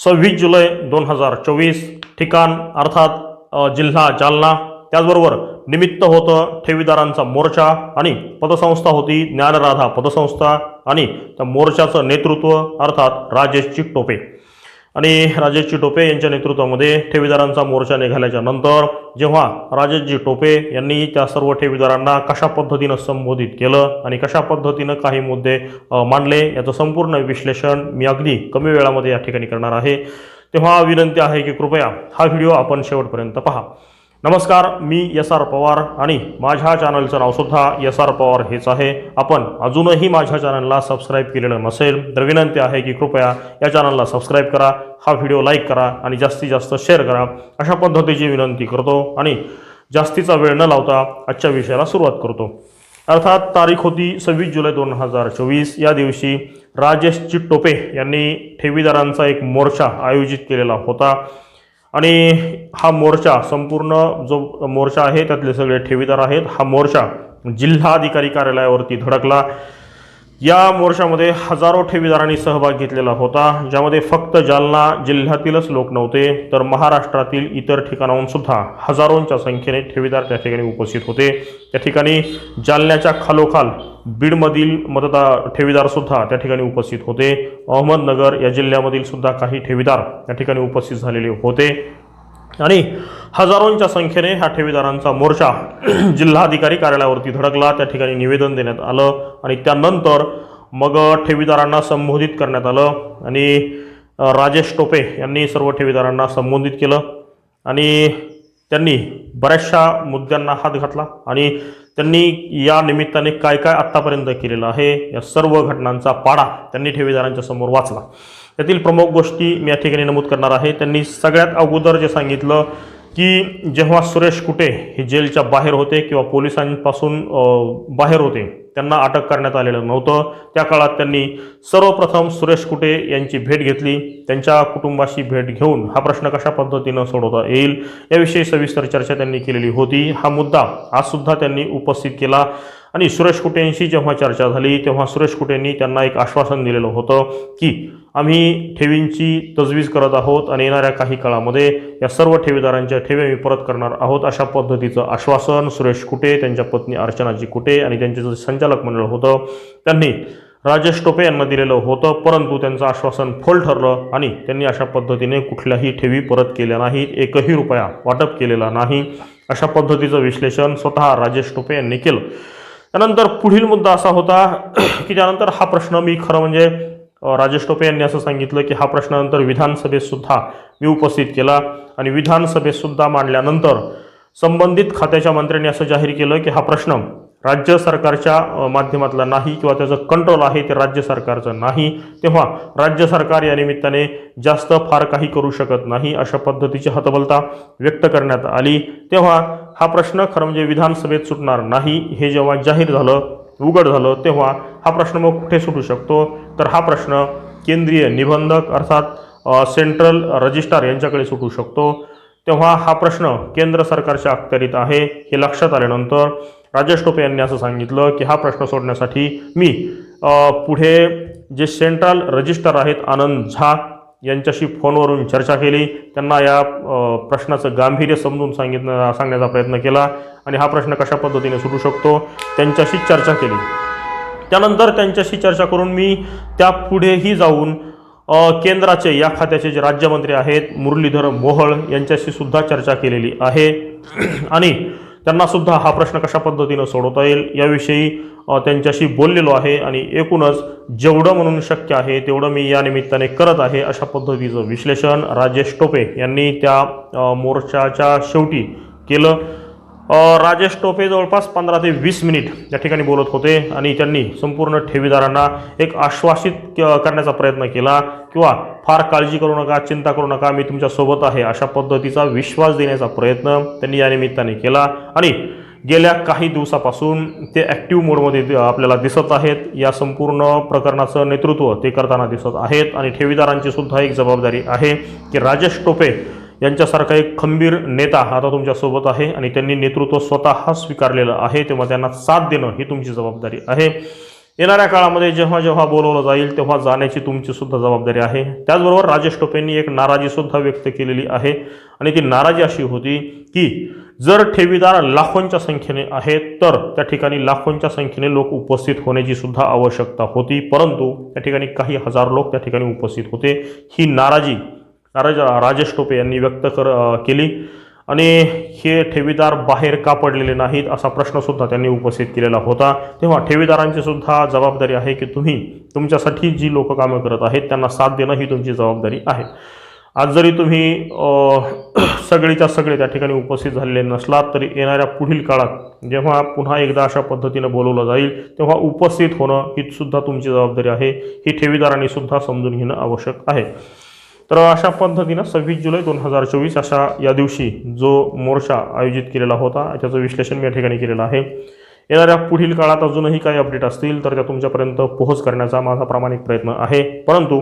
सव्वीस जुलै दोन हजार चोवीस ठिकाण अर्थात जिल्हा जालना. त्याचबरोबर निमित्त होतं ठेवीदारांचा मोर्चा आणि पतसंस्था होती ज्ञानराधा पतसंस्था आणि त्या मोर्चाचं नेतृत्व अर्थात राजेशची टोपे. आणि राजेशजी टोपे यांच्या नेतृत्वामध्ये ठेवीदारांचा मोर्चा निघाल्याच्या नंतर जेव्हा राजेशजी टोपे यांनी त्या सर्व ठेवीदारांना कशा पद्धतीनं संबोधित केलं आणि कशा पद्धतीनं काही मुद्दे मांडले याचं संपूर्ण विश्लेषण मी अगदी कमी वेळामध्ये या ठिकाणी करणार आहे. तेव्हा विनंती आहे की कृपया हा व्हिडिओ आपण शेवटपर्यंत पहा. नमस्कार मी एस आर पवार आणि माझ्या चॅनलचं नावसुद्धा एस आर पवार हेच आहे. आपण अजूनही माझ्या चॅनलला सबस्क्राईब केलेलं नसेल तर विनंती आहे की कृपया या चॅनलला सबस्क्राईब करा हा व्हिडिओ लाईक करा आणि जास्तीत जास्त शेअर करा. अशा पद्धतीची विनंती करतो आणि जास्तीचा वेळ न लावता आजच्या विषयाला सुरुवात करतो. अर्थात तारीख होती सव्वीस जुलै दोन हजार चोवीस. या दिवशी राजेश चिट्टोपे यांनी ठेवीदारांचा एक मोर्चा आयोजित केलेला होता. आणि हा मोर्चा संपूर्ण जो मोर्चा आहे त्यातले सगळे ठेवीदार आहेत. हा मोर्चा जिल्हाधिकारी कार्यालयावरती धडकला. या मोर्चामध्ये हजारो ठेवीदारांनी सहभाग घेतलेला होता. ज्यामध्ये फक्त जालना जिल्ह्यातीलच लोक नव्हते तर महाराष्ट्रातील इतर ठिकाणाहून सुद्धा हजारोंच्या संख्येने ठेवीदार त्या ठिकाणी उपस्थित होते. त्या ठिकाणी जालन्याच्या खालोखाल बीडमधील मतदार ठेवीदारसुद्धा त्या ठिकाणी उपस्थित होते. अहमदनगर या जिल्ह्यामधील सुद्धा काही ठेवीदार त्या ठिकाणी उपस्थित झालेले होते. आणि हजारोंच्या संख्येने ह्या ठेवीदारांचा मोर्चा जिल्हाधिकारी कार्यालयावरती धडकला. त्या ठिकाणी निवेदन देण्यात आलं आणि त्यानंतर मग ठेवीदारांना संबोधित करण्यात आलं आणि राजेश टोपे यांनी सर्व ठेवीदारांना संबोधित केलं आणि त्यांनी बऱ्याचशा मुद्द्यांना हात घातला आणि त्यांनी या निमित्ताने काय काय आत्तापर्यंत केलेलं आहे या सर्व घटनांचा पाडा त्यांनी ठेवीदारांच्या समोर वाचला. त्यातील प्रमुख गोष्टी मी या ठिकाणी नमूद करणार आहे. त्यांनी सगळ्यात अगोदर जे सांगितलं की जेव्हा सुरेश कुटे हे जेलच्या बाहेर होते किंवा पोलिसांपासून बाहेर होते त्यांना अटक करण्यात आलेलं नव्हतं. त्या काळात त्यांनी सर्वप्रथम सुरेश कुटे यांची भेट घेतली. त्यांच्या कुटुंबाशी भेट घेऊन हा प्रश्न कशा पद्धतीनं सोडवता येईल याविषयी सविस्तर चर्चा त्यांनी केलेली होती. हा मुद्दा आजसुद्धा त्यांनी उपस्थित केला. आणि सुरेश कुटेंशी जेव्हा चर्चा झाली तेव्हा सुरेश कुटेंनी त्यांना एक आश्वासन दिलेलं होतं की आम्ही ठेवींची तजवीज करत आहोत आणि येणाऱ्या काही काळामध्ये या सर्व ठेवीदारांच्या ठेवी आम्ही परत करणार आहोत अशा पद्धतीचं आश्वासन सुरेश कुटे त्यांच्या पत्नी अर्चनाजी कुटे आणि त्यांचे जे संचालक मंडळ होतं त्यांनी राजेश टोपे यांना दिलेलं होतं. परंतु त्यांचं आश्वासन फोल ठरलं आणि त्यांनी अशा पद्धतीने कुठल्याही ठेवी परत केल्या नाहीत. एकही रुपया वाटप केलेला नाही. अशा पद्धतीचं विश्लेषण स्वतः राजेश टोपे यांनी केलं. त्यानंतर पुढील मुद्दा असा होता की त्यानंतर हा प्रश्न मी खरं म्हणजे राजेश टोपे यांनी असं सांगितलं की हा प्रश्नानंतर विधानसभेतसुद्धा मी उपस्थित केला आणि विधानसभेतसुद्धा मांडल्यानंतर संबंधित खात्याच्या मंत्र्यांनी असं जाहीर केलं की हा प्रश्न राज्य सरकारच्या माध्यमातला नाही किंवा त्याचं कंट्रोल आहे ते राज्य सरकारचं नाही तेव्हा राज्य सरकार या निमित्ताने जास्त फार काही करू शकत नाही अशा पद्धतीची हतबलता व्यक्त करण्यात आली. तेव्हा हा प्रश्न खरं म्हणजे विधानसभेत सुटणार नाही हे जेव्हा जाहीर झालं उघड झालं तेव्हा हा प्रश्न मग कुठे सुटू शकतो? तर हा प्रश्न केंद्रीय निबंधक अर्थात सेंट्रल रजिस्ट्रार यांच्याकडे सुटू शकतो. तेव्हा हा प्रश्न केंद्र सरकारच्या अखत्यारीत आहे हे लक्षात आल्यानंतर राजेश टोपे यांनी असं सांगितलं की हा प्रश्न सोडण्यासाठी मी पुढे जे सेंट्रल रजिस्टर आहेत आनंद झा यांच्याशी फोनवरून चर्चा केली. त्यांना या प्रश्नाचं गांभीर्य समजून सांगितलं सांगण्याचा प्रयत्न केला आणि हा प्रश्न कशा पद्धतीने सुटू शकतो त्यांच्याशी चर्चा केली. त्यानंतर त्यांच्याशी चर्चा करून मी त्या पुढेही जाऊन केंद्राचे या खात्याचे जे राज्यमंत्री आहेत मुरलीधर मोहळ यांच्याशी सुद्धा चर्चा केलेली आहे. आणि त्यांना सुद्धा हा प्रश्न कशा पद्धतीनं सोडवता येईल याविषयी त्यांच्याशी बोललेलो आहे आणि एकूणच जेवढं म्हणून शक्य आहे तेवढं मी या निमित्ताने करत आहे अशा पद्धतीचं विश्लेषण. राजेश टोपे यांनी त्या मोर्चाच्या शेवटी केलं. राजेश टोपे जवळपास पंधरा ते वीस मिनिट या ठिकाणी बोलत होते आणि त्यांनी संपूर्ण ठेवीदारांना एक आश्वासित क- करण्याचा प्रयत्न केला किंवा फार काळजी करू नका चिंता करू नका मी तुमच्यासोबत आहे अशा पद्धतीचा विश्वास देण्याचा प्रयत्न त्यांनी या निमित्ताने केला. आणि गेल्या काही दिवसापासून ते ॲक्टिव्ह मोडमध्ये आपल्याला दिसत आहेत. या संपूर्ण प्रकरणाचं नेतृत्व ते करताना दिसत आहेत. आणि ठेवीदारांची सुद्धा एक जबाबदारी आहे की राजेश टोपे यांच्यासारखा एक खंबीर नेता आता तुमच्यासोबत आहे आणि त्यांनी नेतृत्व स्वतः स्वीकारलेलं आहे तेव्हा त्यांना साथ देणं ही तुमची जबाबदारी आहे. येणाऱ्या काळामध्ये जेव्हा जेव्हा बोलवलं जाईल तेव्हा जाण्याची तुमची सुद्धा जबाबदारी आहे. त्याचबरोबर राजेश टोपेंनी एक नाराजीसुद्धा व्यक्त केलेली आहे आणि ती नाराजी अशी होती की जर ठेवीदार लाखोंच्या संख्येने आहेत तर त्या ठिकाणी लाखोंच्या संख्येने लोक उपस्थित होण्याची सुद्धा आवश्यकता होती. परंतु त्या ठिकाणी काही हजार लोक त्या ठिकाणी उपस्थित होते. ही नाराजी राज राजेश टोपे यांनी व्यक्त कर केली. आणि हे ठेवीदार बाहेर का पडलेले नाहीत असा प्रश्नसुद्धा त्यांनी उपस्थित केलेला होता. तेव्हा ठेवीदारांची सुद्धा जबाबदारी आहे की तुम्ही तुमच्यासाठी जी लोक कामं करत आहेत त्यांना साथ देणं ही तुमची जबाबदारी आहे. आज जरी तुम्ही सगळीच्या सगळे त्या ठिकाणी उपस्थित झालेले नसलात तरी येणाऱ्या पुढील काळात जेव्हा पुन्हा एकदा अशा पद्धतीनं बोलवलं जाईल तेव्हा उपस्थित होणं ही सुद्धा तुमची जबाबदारी आहे. ही ठेवीदारांनी सुद्धा समजून घेणं आवश्यक आहे. तर अशा पद्धतीनं सव्वीस जुलै दोन हजार चोवीस अशा या दिवशी जो मोर्चा आयोजित केलेला होता त्याचं विश्लेषण मी या ठिकाणी केलेलं आहे. येणाऱ्या पुढील काळात अजूनही काही अपडेट असतील तर त्या तुमच्यापर्यंत पोहोच करण्याचा माझा प्रामाणिक प्रयत्न आहे. परंतु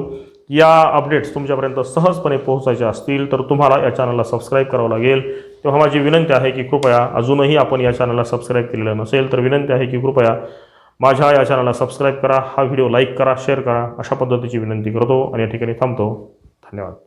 या अपडेट्स तुमच्यापर्यंत सहजपणे पोहोचायचे असतील तर तुम्हाला या चॅनलला सबस्क्राईब करावं लागेल. तेव्हा माझी विनंती आहे की कृपया अजूनही आपण या चॅनलला सबस्क्राईब केलेलं नसेल तर विनंती आहे की कृपया माझ्या या चॅनलला सबस्क्राईब करा हा व्हिडिओ लाईक करा शेअर करा अशा पद्धतीची विनंती करतो आणि या ठिकाणी थांबतो. धन्यवाद